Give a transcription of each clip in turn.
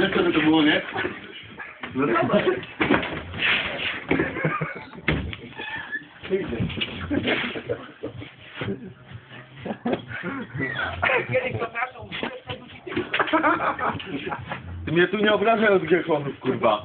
Jak to by to było, nie? No dawaj. Ty mnie tu nie obrażaj od giechonów, kurwa.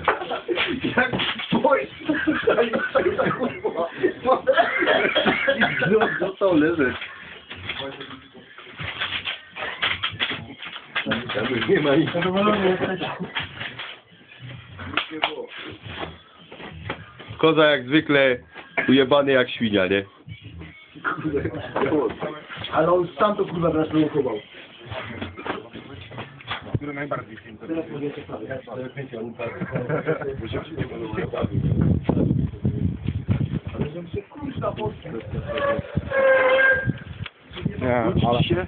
tak, tak, tak, kurwa. I został leżeć. Nie ma nic. Koza jak zwykle ujebany jak świnia, nie? Ale on sam to kurwa teraz prowokował. Nie, ale...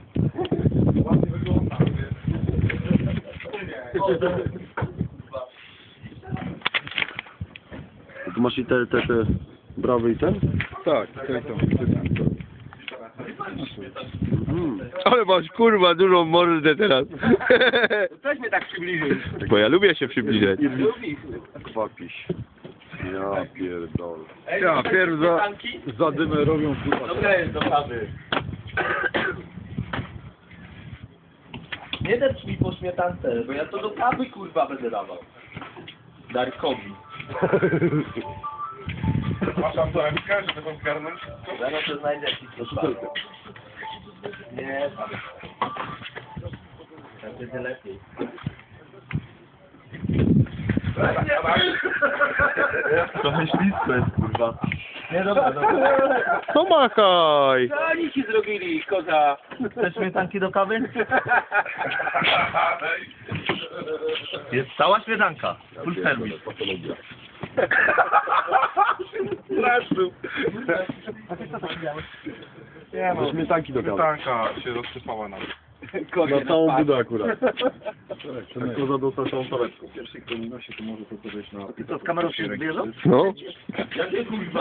Tu masz i te, te, te brawy i ten? Tak, tak, tak. Ale masz kurwa dużą mordę teraz. Weź mnie tak przybliżyć. Bo ja lubię się przybliżać. Kwapiś. Ja pierdolę. Ja pierw za, za dymę robią kurwa. Dobra jest do kawy. Nie dać mi po śmietance, bo ja to do kawy kurwa będę dawał. Darkowi. Masz tam torebkę, żeby to zgarnąć? Zaraz to znajdę jakiś sposób. Nie, pan. Tak będzie lepiej. Trochę ślisko jest kurwa. Nie, dobra, dobra. Pomachaj! Co oni ci zrobili, koza? Chcesz śmietanki do kawy? Jest cała śmietanka. Full service. Straszny. Nie Do śmietanki do. Śmietanka się rozsypała nam. Na całą budę akurat. Tak, Koza dostała całą torebką. I co, z kamerą się zbierze? No.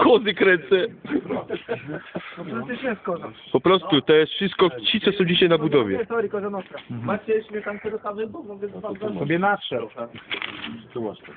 Kozy kręcę. No to jest koza. Po prostu, to jest wszystko ci, co są dzisiaj na budowie. Sorry, koza nostra. Macie śmietankę do kawy? Bo mogę do wam Sobie nadszedł. Tu masz to.